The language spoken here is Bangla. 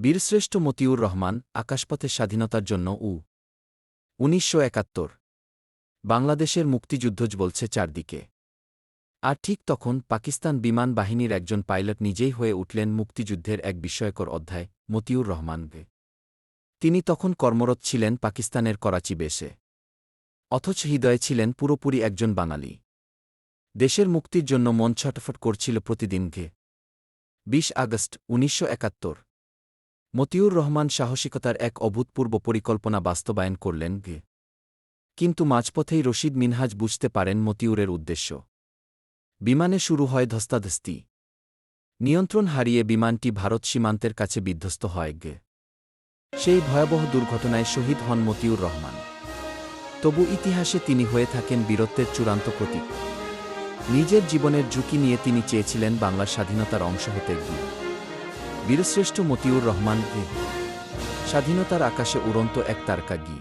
বীরশ্রেষ্ঠ মতিউর রহমান আকাশপথের স্বাধীনতার জন্য উ। উনিশশো একাত্তর। বাংলাদেশের মুক্তিযুদ্ধজ বলছে চারদিকে। আর ঠিক তখন পাকিস্তান বিমান বাহিনীর একজন পাইলট নিজেই হয়ে উঠলেন মুক্তিযুদ্ধের এক বিস্ময়কর অধ্যায়, মতিউর রহমানকে। তিনি তখন কর্মরত ছিলেন পাকিস্তানের করাচি বেশে। অথচ হৃদয়ে ছিলেন পুরোপুরি একজন বাঙালি। দেশের মুক্তির জন্য মন ছটফট করছিল প্রতিদিনকে। বিশ আগস্ট, উনিশশো একাত্তর। মতিউর রহমান সাহসিকতার এক অভূতপূর্ব পরিকল্পনা বাস্তবায়ন করলেন গে। কিন্তু মাঝপথেই রশিদ মিনহাজ বুঝতে পারেন মতিউরের উদ্দেশ্য। বিমানে শুরু হয় ধস্তাধস্তি। নিয়ন্ত্রণ হারিয়ে বিমানটি ভারত সীমান্তের কাছে বিধ্বস্ত হয় গে। সেই ভয়াবহ দুর্ঘটনায় শহীদ হন মতিউর রহমান। তবু ইতিহাসে তিনি হয়ে থাকেন বীরত্বের চূড়ান্ত প্রতীক। নিজের জীবনের ঝুঁকি নিয়ে তিনি চেয়েছিলেন বাংলার স্বাধীনতার অংশ হতে গিয়ে। বীরশ্রেষ্ঠ মতিউর রহমান স্বাধীনতার আকাশে উড়ন্ত এক তারকা গি